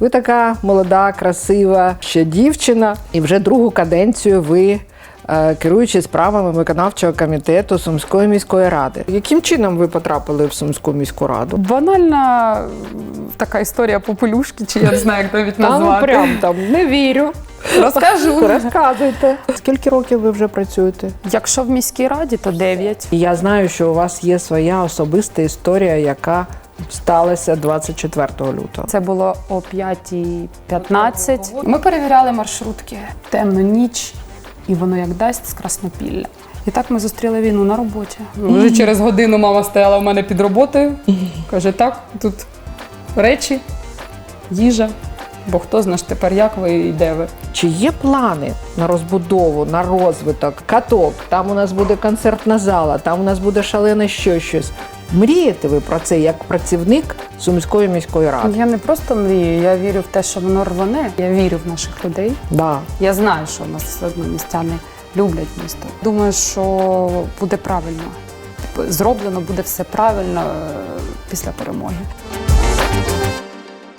Ви така молода, красива ще дівчина, і вже другу каденцію ви. е, Керуючи справами виконавчого комітету Сумської міської ради, яким чином ви потрапили в Сумську міську раду? Банальна така історія попелюшки, чи я не знаю, як навіть ну назвати. прям там не вірю. Розкажу. Розказуйте. Скільки років ви вже працюєте? Якщо в міській раді, то 9. І я знаю, що у вас є своя особиста історія, яка сталася 24 лютого. Це було о 5.15. Ми перевіряли маршрутки. Темну ніч, і воно як дасть з Краснопілля. І так ми зустріли війну на роботі. Вже через годину мама стояла в мене під роботою. Каже: так, тут речі, їжа. Бо хто знає тепер, як ви і де ви. Чи є плани на розбудову, на розвиток, каток? Там у нас буде концертна зала, там у нас буде шалене що щось. Мрієте ви про це як працівник Сумської міської ради? Я не просто мрію, я вірю в те, що воно рване. Я вірю в наших людей. Да. Я знаю, що у нас все одно містяни люблять місто. Думаю, що буде правильно. Типу, Зроблено буде все правильно е, після перемоги.